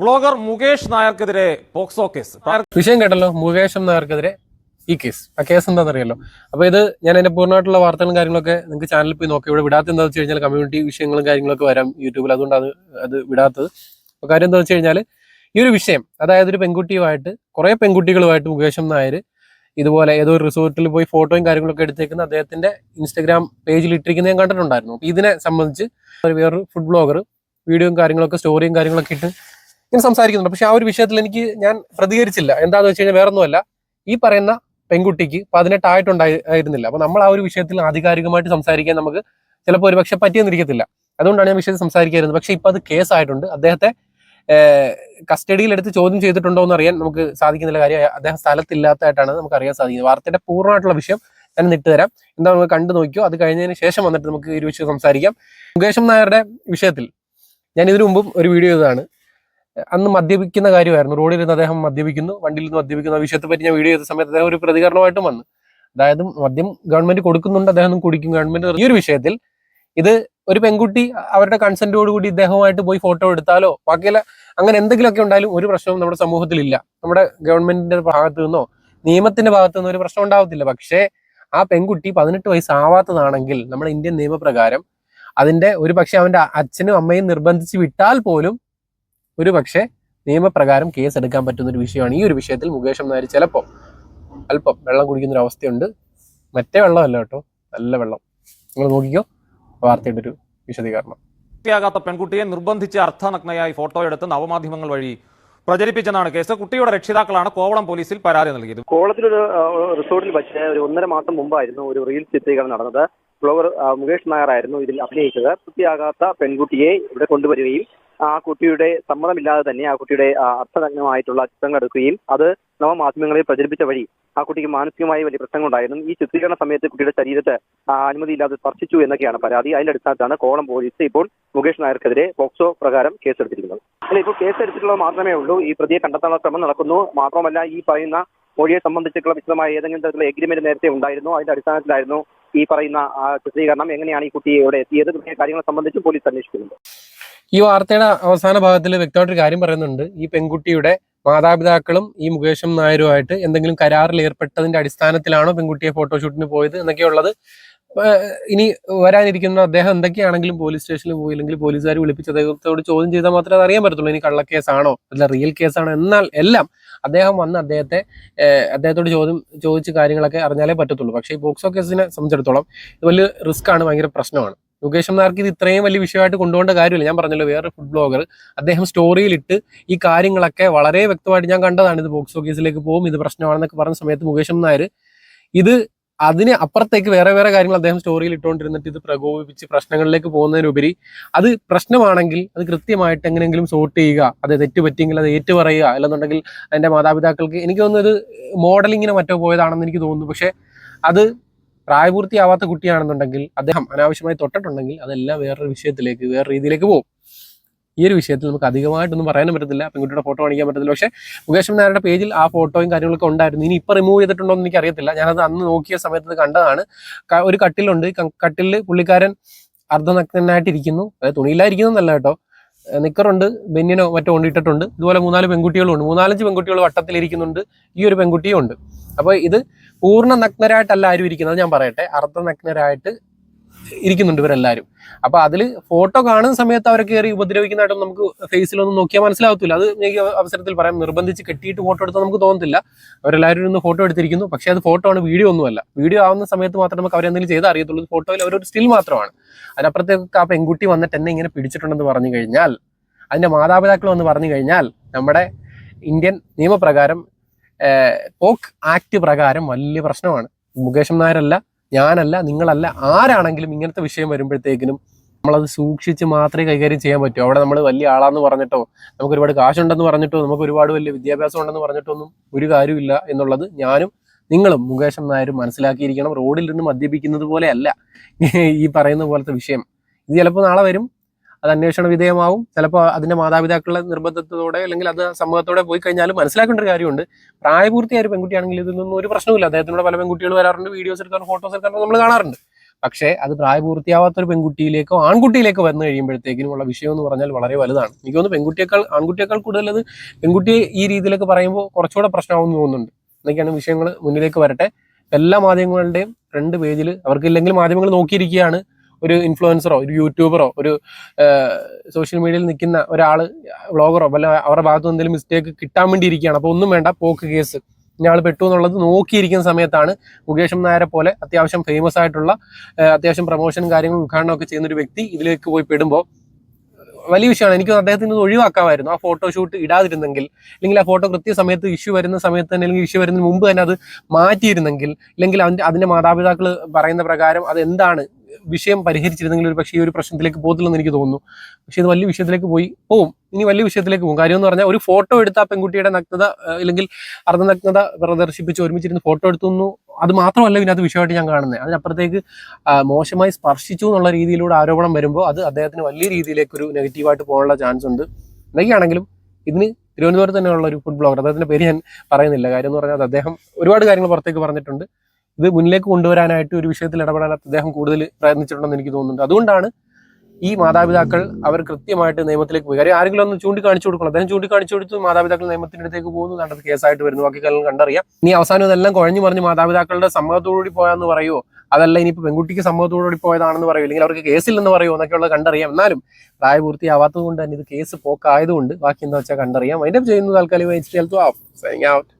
Vlogger Mukesh നായർക്കെതിരെ POCSO case. വിഷയം കേട്ടല്ലോ മുകേഷ് നായർക്കെതിരെ ഈ കേസ്. ആ കേസ് എന്താണെന്ന് അറിയാലോ അപ്പൊ ഇത് ഞാൻ അതിന്റെ പൂർണമായിട്ടുള്ള വാർത്തകളും കാര്യങ്ങളൊക്കെ നിങ്ങൾക്ക് ചാനലിൽ പോയി നോക്കി. ഇവിടെ വിടാത്ത എന്താ വെച്ച് കഴിഞ്ഞാൽ കമ്മ്യൂണിറ്റി വിഷയങ്ങളും കാര്യങ്ങളൊക്കെ വരാം യൂട്യൂബിൽ. അതുകൊണ്ട് അത് വിടാത്തത്. അപ്പൊ കാര്യം എന്താ വെച്ച് കഴിഞ്ഞാൽ ഈ ഒരു വിഷയം അതായത് ഒരു പെൺകുട്ടിയുമായിട്ട് കുറെ പെൺകുട്ടികളുമായിട്ട് മുകേഷം നായർ ഇതുപോലെ ഏതോ ഒരു റിസോർട്ടിൽ പോയി ഫോട്ടോയും കാര്യങ്ങളൊക്കെ എടുത്തേക്കുന്ന അദ്ദേഹത്തിന്റെ ഇൻസ്റ്റാഗ്രാം പേജിൽ ഇട്ടിരിക്കുന്നത് ഞാൻ കണ്ടിട്ടുണ്ടായിരുന്നു. ഇതിനെ സംബന്ധിച്ച് വേറൊരു ഫുഡ് ബ്ലോഗർ വീഡിയോയും കാര്യങ്ങളൊക്കെ സ്റ്റോറിയും കാര്യങ്ങളൊക്കെ ഇട്ട് ഇങ്ങനെ സംസാരിക്കുന്നുണ്ട്. പക്ഷെ ആ ഒരു വിഷയത്തിൽ എനിക്ക് ഞാൻ പ്രതികരിച്ചില്ല. എന്താണെന്ന് വെച്ച് കഴിഞ്ഞാൽ വേറൊന്നുമല്ല. ഈ പറയുന്ന പെൺകുട്ടിക്ക് പതിനെട്ടായിട്ടുണ്ടായിരുന്നില്ല അപ്പൊ നമ്മൾ ആ ഒരു വിഷയത്തിൽ ആധികാരികമായിട്ട് സംസാരിക്കാൻ നമുക്ക് ചിലപ്പോൾ ഒരുപക്ഷെ പറ്റിയെന്നിരിക്കത്തില്ല. അതുകൊണ്ടാണ് ഞാൻ വിഷയത്തിൽ സംസാരിക്കായിരുന്നത് പക്ഷെ ഇപ്പൊ അത് കേസായിട്ടുണ്ട്. അദ്ദേഹത്തെ കസ്റ്റഡിയിൽ എടുത്ത് ചോദ്യം ചെയ്തിട്ടുണ്ടോ എന്ന് അറിയാൻ നമുക്ക് സാധിക്കുന്നില്ല. കാര്യം അദ്ദേഹം സ്ഥലത്തില്ലാത്തതായിട്ടാണ് നമുക്ക് അറിയാൻ സാധിക്കുന്നത്. വാർത്തയുടെ പൂർണമായിട്ടുള്ള വിഷയം ഞാൻ ഇട്ട് തരാം. എന്താ നമുക്ക് കണ്ടു നോക്കിയോ? അത് കഴിഞ്ഞതിന് ശേഷം വന്നിട്ട് നമുക്ക് ഈ ഒരു വിഷയം സംസാരിക്കാം. മുകേഷം നായരുടെ വിഷയത്തിൽ ഞാൻ ഇതിനു മുമ്പും ഒരു വീഡിയോ ചെയ്തതാണ്. അന്ന് മദ്യപിക്കുന്ന കാര്യമായിരുന്നു. റോഡിലിരുന്ന് അദ്ദേഹം മദ്യപിക്കുന്നു വണ്ടിയിൽ നിന്ന് മദ്യപിക്കുന്ന. വിഷയത്തെ പറ്റി ഞാൻ വീഡിയോ ചെയ്ത സമയത്ത് അദ്ദേഹം ഒരു പ്രതികരണമായിട്ടും വന്നു. അതായത് മദ്യം ഗവൺമെന്റ് കൊടുക്കുന്നുണ്ട് അദ്ദേഹം കുടിക്കും. ഗവൺമെന്റ് ഈ ഒരു വിഷയത്തിൽ ഇത് ഒരു പെൺകുട്ടി അവരുടെ കൺസെന്റോട് കൂടി ഇദ്ദേഹവുമായിട്ട് പോയി ഫോട്ടോ എടുത്താലോ? ബാക്കിയുള്ള അങ്ങനെ എന്തെങ്കിലുമൊക്കെ ഉണ്ടായാലും ഒരു പ്രശ്നവും നമ്മുടെ സമൂഹത്തിൽ ഇല്ല നമ്മുടെ ഗവൺമെന്റിന്റെ ഭാഗത്തു നിന്നോ നിയമത്തിന്റെ ഭാഗത്തു നിന്നോ ഒരു പ്രശ്നം ഉണ്ടാവത്തില്ല. പക്ഷേ ആ പെൺകുട്ടി പതിനെട്ട് വയസ്സാവാത്തതാണെങ്കിൽ നമ്മുടെ ഇന്ത്യൻ നിയമപ്രകാരം അതിന്റെ ഒരു പക്ഷെ അവന്റെ അച്ഛനും അമ്മയും നിർബന്ധിച്ച് വിട്ടാൽ പോലും ഒരു പക്ഷേ നിയമപ്രകാരം കേസ് എടുക്കാൻ പറ്റുന്ന ഒരു വിഷയമാണ്. ഈ ഒരു വിഷയത്തിൽ മുകേഷ് നായർ ചിലപ്പോൾ അല്പം വെള്ളം കുടിക്കുന്ന ഒരു അവസ്ഥയുണ്ട്. മറ്റേ വെള്ളമല്ല കേട്ടോ നല്ല വെള്ളം. നിങ്ങൾ നോക്കിക്കോ വാർത്തയുടെ ഒരു വിശദീകരണം. ാകാത്ത പെൺകുട്ടിയെ നിർബന്ധിച്ച് അർത്ഥനഗ്നയായി ഫോട്ടോ എടുത്ത് നവമാധ്യമങ്ങൾ വഴി പ്രചരിപ്പിച്ചെന്നാണ് കേസ്. കുട്ടിയുടെ രക്ഷിതാക്കളാണ് കോവളം പോലീസിൽ പരാതി നൽകിയത്. കോളത്തിലൊരു റിസോർട്ടിൽ വെച്ച് ഒരു ഒന്നര മാസം മുമ്പായിരുന്നു ഒരു റീൽ ചിത്രീകരണം നടന്നത്. ബ്ലോഗർ മുകേഷ് നായർ ആയിരുന്നു ഇതിൽ അഭിനയിച്ചത്. കുട്ടിയാകാത്ത പെൺകുട്ടിയെ ഇവിടെ കൊണ്ടുവരികയും ആ കുട്ടിയുടെ സമ്മതമില്ലാതെ തന്നെ ആ കുട്ടിയുടെ അർത്ഥനഗ്നമായിട്ടുള്ള ചിത്രങ്ങൾ എടുക്കുകയും അത് നവമാധ്യമങ്ങളിൽ പ്രചരിപ്പിച്ച വഴി ആ കുട്ടിക്ക് മാനസികമായി വലിയ പ്രശ്നങ്ങളുണ്ടായിരുന്നു. ഈ ചിത്രീകരണ സമയത്ത് കുട്ടിയുടെ ശരീരത്തെ അനുമതിയില്ലാതെ സ്പർശിച്ചു എന്നൊക്കെയാണ് പരാതി. അതിന്റെ അടിസ്ഥാനത്താണ് കോളം പോലീസ് ഇപ്പോൾ മുകേഷ് നായർക്കെതിരെ പോക്സോ പ്രകാരം കേസെടുത്തിരിക്കുന്നത്. അല്ല ഇപ്പോൾ കേസെടുത്തിട്ടുള്ളത് മാത്രമേ ഉള്ളൂ. ഈ പ്രതിയെ കണ്ടെത്താനുള്ള ശ്രമം നടക്കുന്നു. മാത്രമല്ല ഈ പറയുന്ന മൊഴിയെ സംബന്ധിച്ചിട്ടുള്ള വിശദമായ ഏതെങ്കിലും തരത്തിലുള്ള എഗ്രിമെന്റ് നേരത്തെ ഉണ്ടായിരുന്നു. അതിന്റെ അടിസ്ഥാനത്തിലായിരുന്നു ഈ പറയുന്ന ചിത്രീകരണം. എങ്ങനെയാണ് ഈ കുട്ടി ഇവിടെ എത്തിയത്? തുടങ്ങിയ കാര്യങ്ങളെ സംബന്ധിച്ചും പോലീസ് അന്വേഷിക്കുന്നുണ്ട്. ഈ വാർത്തയുടെ അവസാന ഭാഗത്തിൽ വ്യക്തമായിട്ടൊരു കാര്യം പറയുന്നുണ്ട്. ഈ പെൺകുട്ടിയുടെ മാതാപിതാക്കളും ഈ മുകേഷും നായരുമായിട്ട് എന്തെങ്കിലും കരാറിൽ ഏർപ്പെട്ടതിന്റെ അടിസ്ഥാനത്തിലാണോ പെൺകുട്ടിയെ ഫോട്ടോഷൂട്ടിന് പോയത് എന്നൊക്കെയുള്ളത്. ഇനി വരാനിരിക്കുന്ന അദ്ദേഹം എന്തൊക്കെയാണെങ്കിലും പോലീസ് സ്റ്റേഷനിൽ പോയി അല്ലെങ്കിൽ പോലീസുകാർ വിളിപ്പിച്ച് അദ്ദേഹത്തോട് ചോദ്യം ചെയ്താൽ മാത്രമേ അത് അറിയാൻ പറ്റത്തുള്ളൂ ഇനി കള്ളക്കേസാണോ അല്ല റിയൽ കേസാണോ എന്നാൽ എല്ലാം അദ്ദേഹം വന്ന് അദ്ദേഹത്തെ അദ്ദേഹത്തോട് ചോദ്യം ചോദിച്ച് കാര്യങ്ങളൊക്കെ അറിഞ്ഞാലേ പറ്റത്തുള്ളൂ. പക്ഷേ ഈ പോക്സോ കേസിനെ സംബന്ധിച്ചിടത്തോളം ഇത് വലിയ റിസ്ക് ആണ് ഭയങ്കര പ്രശ്നമാണ്. മുകേഷ് നാർക്ക് ഇത് ഇത്രയും വലിയ വിഷയമായിട്ട് കൊണ്ടുപോകേണ്ട കാര്യമില്ല. ഞാൻ പറഞ്ഞല്ലോ വേറെ ഫുഡ് ബ്ലോഗർ അദ്ദേഹം സ്റ്റോറിയിലിട്ട് ഈ കാര്യങ്ങളൊക്കെ വളരെ വ്യക്തമായിട്ട് ഞാൻ കണ്ടതാണ്. ഇത് ബോക്സ് ഓഫീസിലേക്ക് പോകും ഇത് പ്രശ്നമാണെന്നൊക്കെ പറഞ്ഞ സമയത്ത് മുകേഷ് നായർ ഇത് അതിന് അപ്പുറത്തേക്ക് വേറെ വേറെ കാര്യങ്ങൾ അദ്ദേഹം സ്റ്റോറിയിൽ ഇട്ടുകൊണ്ടിരുന്നിട്ട് ഇത് പ്രകോപിപ്പിച്ച് പ്രശ്നങ്ങളിലേക്ക് പോകുന്നതിനുപരി അത് പ്രശ്നമാണെങ്കിൽ അത് കൃത്യമായിട്ട് എങ്ങനെയെങ്കിലും സോർട്ട് ചെയ്യുക. അത് തെറ്റ് പറ്റിയെങ്കിൽ അത് ഏറ്റു പറയുക അല്ലെന്നുണ്ടെങ്കിൽ എന്റെ മാതാപിതാക്കൾക്ക് എനിക്ക് തോന്നുന്നത് മോഡലിങ്ങിന് മറ്റോ പോയതാണെന്ന് എനിക്ക് തോന്നുന്നു. പക്ഷേ അത് പ്രായപൂർത്തിയാവാത്ത കുട്ടിയാണെന്നുണ്ടെങ്കിൽ അദ്ദേഹം അനാവശ്യമായി തൊട്ടിട്ടുണ്ടെങ്കിൽ അതെല്ലാം വേറൊരു വിഷയത്തിലേക്ക് വേറെ രീതിയിലേക്ക് പോകും. ഈ ഒരു വിഷയത്തിൽ നമുക്ക് അധികമായിട്ടൊന്നും പറയാനും പറ്റത്തില്ല. പെൺകുട്ടിയുടെ ഫോട്ടോ കാണിക്കാൻ പറ്റത്തില്ല. പക്ഷേ മുകേഷ് നായരുടെ പേജിൽ ആ ഫോട്ടോയും കാര്യങ്ങളൊക്കെ ഉണ്ടായിരുന്നു. ഇനി ഇപ്പം റിമൂവ് ചെയ്തിട്ടുണ്ടോ എന്ന് എനിക്കറിയത്തില്ല. ഞാനത് അന്ന് നോക്കിയ സമയത്ത് കണ്ടതാണ്. ഒരു കട്ടിലുണ്ട്. കട്ടിൽ പുള്ളിക്കാരൻ അർദ്ധനഗ്നായിട്ടിരിക്കുന്നു അതായത് തുണിയിലായിരിക്കുന്നല്ല കേട്ടോ. ഏഹ് നിക്കറുണ്ട് ബെന്നിനോ മറ്റോ കൊണ്ടിട്ടിട്ടുണ്ട് ഇതുപോലെ മൂന്നാൽ പെൺകുട്ടികളും ഉണ്ട് മൂന്നാലഞ്ച് പെൺകുട്ടികൾ വട്ടത്തിലിരിക്കുന്നുണ്ട്. ഈ ഒരു പെൺകുട്ടിയും ഉണ്ട്. അപ്പോൾ ഇത് പൂർണ നഗ്നരായിട്ടല്ല ആരും ഇരിക്കുന്നത്. ഞാൻ പറയട്ടെ. അർദ്ധനഗ്നരായിട്ട് ഇരിക്കുന്നുണ്ട് ഇവരെല്ലാവരും അപ്പൊ അതിൽ ഫോട്ടോ കാണുന്ന സമയത്ത് അവരെ കയറി ഉപദ്രവിക്കുന്നതായിട്ടും നമുക്ക് ഫേസിലൊന്നും നോക്കിയാൽ മനസ്സിലാവത്തില്ല. അത് എനിക്ക് അവസരത്തിൽ പറയാം. നിർബന്ധിച്ച് കെട്ടിയിട്ട് ഫോട്ടോ എടുത്താൽ നമുക്ക് തോന്നത്തില്ല. അവരെല്ലാവരും ഇരുന്ന് ഫോട്ടോ എടുത്തിരിക്കുന്നു. പക്ഷേ അത് ഫോട്ടോ ആണ് വീഡിയോ ഒന്നുമല്ല. വീഡിയോ ആവുന്ന സമയത്ത് മാത്രമേ നമുക്ക് അവരെന്തെങ്കിലും ചെയ്താൽ അറിയത്തുള്ളൂ. ഫോട്ടോയിൽ അവരൊരു സ്റ്റിൽ മാത്രമാണ്. അതിനപ്പുറത്തേക്ക് ആ പെൺകുട്ടി വന്നിട്ട് എന്നെ ഇങ്ങനെ പിടിച്ചിട്ടുണ്ടെന്ന് പറഞ്ഞു കഴിഞ്ഞാൽ അതിന്റെ മാതാപിതാക്കൾ വന്ന് പറഞ്ഞു കഴിഞ്ഞാൽ നമ്മുടെ ഇന്ത്യൻ നിയമപ്രകാരം പോക്ക് ആക്ട് പ്രകാരം വലിയ പ്രശ്നമാണ്. മുകേഷം നായരല്ല ഞാനല്ല നിങ്ങളല്ല ആരാണെങ്കിലും ഇങ്ങനത്തെ വിഷയം വരുമ്പോഴത്തേക്കിനും നമ്മളത് സൂക്ഷിച്ച് മാത്രമേ കൈകാര്യം ചെയ്യാൻ പറ്റൂ. അവിടെ നമ്മൾ വലിയ ആളാന്ന് പറഞ്ഞിട്ടോ നമുക്ക് ഒരുപാട് കാശുണ്ടെന്ന് പറഞ്ഞിട്ടോ നമുക്ക് ഒരുപാട് വലിയ വിദ്യാഭ്യാസം ഉണ്ടെന്ന് പറഞ്ഞിട്ടോ ഒന്നും ഒരു കാര്യമില്ല എന്നുള്ളത് ഞാനും നിങ്ങളും മുകേഷ് നായരും മനസ്സിലാക്കിയിരിക്കണം. റോഡിൽ നിന്ന് മദ്യപിക്കുന്നത് പോലെയല്ല ഈ പറയുന്ന പോലത്തെ വിഷയം. ഇത് ചിലപ്പോൾ നാളെ വരും. അത് അന്വേഷണ വിധേയമാവും. ചിലപ്പോൾ അതിന്റെ മാതാപിതാക്കളുടെ നിർബന്ധത്തോടെ അല്ലെങ്കിൽ അത് സമൂഹത്തോടെ പോയി കഴിഞ്ഞാലും മനസ്സിലാക്കേണ്ട ഒരു കാര്യമുണ്ട്. പ്രായപൂർത്തിയായ ഒരു പെൺകുട്ടിയാണെങ്കിൽ ഇതൊന്നും ഒരു പ്രശ്നമില്ല അദ്ദേഹത്തിനോട് പല പെൺകുട്ടികൾ വരാറുണ്ട് വീഡിയോസ് എടുക്കാൻ ഫോട്ടോസ് എടുക്കാൻ നമ്മൾ കാണാറുണ്ട്. പക്ഷേ അത് പ്രായപൂർത്തിയാവാത്ത ഒരു പെൺകുട്ടിയിലേക്കോ ആൺകുട്ടിയിലേക്കോ വന്നു കഴിയുമ്പോഴത്തേക്കിനും ഉള്ള വിഷയം എന്ന് പറഞ്ഞാൽ വളരെ വലുതാണ്. എനിക്ക് തോന്നുന്നു പെൺകുട്ടിയേക്കാൾ ആൺകുട്ടിയേക്കാൾ കൂടുതൽ അത് പെൺകുട്ടിയെ ഈ രീതിയിലേക്ക് പറയുമ്പോൾ കുറച്ചുകൂടെ പ്രശ്നമാകുമെന്ന് തോന്നുന്നുണ്ട്. എന്നൊക്കെയാണ് വിഷയങ്ങൾ മുന്നിലേക്ക് വരട്ടെ. എല്ലാ മാധ്യമങ്ങളുടെയും ഫ്രണ്ട് പേജിൽ അവർക്കില്ലെങ്കിൽ മാധ്യമങ്ങൾ നോക്കിയിരിക്കുകയാണ്. ഒരു ഇൻഫ്ലുവൻസറോ ഒരു യൂട്യൂബറോ ഒരു സോഷ്യൽ മീഡിയയിൽ നിൽക്കുന്ന ഒരാൾ വ്ളോഗറോ വല്ല അവരുടെ ഭാഗത്ത് എന്തെങ്കിലും മിസ്റ്റേക്ക് കിട്ടാൻ വേണ്ടി ഇരിക്കുകയാണ്. അപ്പോൾ ഒന്നും വേണ്ട പോക്ക് കേസ് ഇയാൾ പെട്ടു എന്നുള്ളത് നോക്കിയിരിക്കുന്ന സമയത്താണ് മുകേഷ് നായരെ പോലെ അത്യാവശ്യം ഫേമസ് ആയിട്ടുള്ള അത്യാവശ്യം പ്രൊമോഷൻ കാര്യങ്ങളും ഉദ്ഘാടനം ഒക്കെ ചെയ്യുന്ന ഒരു വ്യക്തി ഇതിലേക്ക് പോയി പെടുമ്പോൾ വലിയ വിഷയമാണ്. എനിക്ക് അദ്ദേഹത്തിന് ഒഴിവാക്കാമായിരുന്നു. ആ ഫോട്ടോഷൂട്ട് ഇടാതിരുന്നെങ്കിൽ അല്ലെങ്കിൽ ആ ഫോട്ടോ കൃത്യസമയത്ത് ഇഷ്യൂ വരുന്ന സമയത്ത് തന്നെ അല്ലെങ്കിൽ ഇഷ്യൂ വരുന്നതിന് മുമ്പ് തന്നെ അത് മാറ്റിയിരുന്നെങ്കിൽ അല്ലെങ്കിൽ അതിന്റെ അതിന്റെ മാതാപിതാക്കൾ പറയുന്ന പ്രകാരം അത് എന്താണ് വിഷയം പരിഹരിച്ചിരുന്നെങ്കിൽ ഒരു പക്ഷേ ഈ ഒരു പ്രശ്നത്തിലേക്ക് പോകത്തില്ലെന്ന് എനിക്ക് തോന്നുന്നു. പക്ഷേ ഇത് വലിയ വിഷയത്തിലേക്ക് പോയി പോവും. ഇനി വലിയ വിഷയത്തിലേക്ക് പോകും കാര്യം എന്ന് പറഞ്ഞാൽ ഒരു ഫോട്ടോ എടുത്ത പെൺകുട്ടിയുടെ നഗ്നത അല്ലെങ്കിൽ അർദ്ധനഗ്നത പ്രദർശിപ്പിച്ച് ഒരുമിച്ചിരുന്ന് ഫോട്ടോ എടുത്തുന്നു അത് മാത്രമല്ല ഇതിനകത്ത് വിഷയമായിട്ട് ഞാൻ കാണുന്നത്. അതിനപ്പുറത്തേക്ക് മോശമായി സ്പർശിച്ചു എന്നുള്ള രീതിയിലൂടെ ആരോപണം വരുമ്പോൾ അത് അദ്ദേഹത്തിന് വലിയ രീതിയിലേക്ക് ഒരു നെഗറ്റീവായിട്ട് പോകാനുള്ള ചാൻസ് ഉണ്ട്. എന്തൊക്കെയാണെങ്കിലും ഇതിന് തിരുവനന്തപുരത്ത് തന്നെയുള്ള ഒരു ഫുഡ് ബ്ലോഗർ അദ്ദേഹത്തിന്റെ പേര് ഞാൻ പറയുന്നില്ല. കാര്യം എന്ന് പറഞ്ഞാൽ അദ്ദേഹം ഒരുപാട് കാര്യങ്ങൾ പുറത്തേക്ക് പറഞ്ഞിട്ടുണ്ട്. ഇത് മുന്നിലേക്ക് കൊണ്ടുവരാനായിട്ട് ഒരു വിഷയത്തിൽ ഇടപെടാനായിട്ട് അദ്ദേഹം കൂടുതൽ പ്രയത്നിച്ചിട്ടുണ്ടെന്ന് എനിക്ക് തോന്നുന്നുണ്ട്. അതുകൊണ്ടാണ് ഈ മാതാപിതാക്കൾ അവർ കൃത്യമായിട്ട് നിയമത്തിലേക്ക് പോയി. കാര്യം ആരെങ്കിലും ഒന്ന് ചൂണ്ടിക്കാണിച്ചു കൊടുക്കണം. അദ്ദേഹം ചൂണ്ടിക്കാണിച്ചു കൊടുത്തു മാതാപിതാക്കൾ നിയമത്തിന്റെ അടുത്തേക്ക് പോകുന്നു. കണ്ടത് കേസായിട്ട് വരുന്നു. ബാക്കി കാലം കണ്ടറിയാം. ഇനി അവസാനം ഇതെല്ലാം കുഴഞ്ഞു മറിഞ്ഞ് മാതാപിതാക്കളുടെ സമ്മതത്തോടുകൂടി പോയാന്ന് പറയുമോ അതല്ല ഇനിയിപ്പോൾ പെൺകുട്ടിക്ക് സമ്മതത്തോടുകൂടി പോയതാണെന്ന് പറയുമോ അല്ലെങ്കിൽ അവർക്ക് കേസില്ലെന്ന് പറയുമോ എന്നൊക്കെയുള്ളത് കണ്ടറിയാം. എന്നാലും പ്രായപൂർത്തിയാവാത്തത് കൊണ്ട് തന്നെ ഇത് കേസ് പോക്കായതുകൊണ്ട് ബാക്കി എന്താ വെച്ചാൽ കണ്ടറിയാം. അതിന്റെ ചെയ്യുന്നത് താൽക്കാലികമായി ഔട്ട്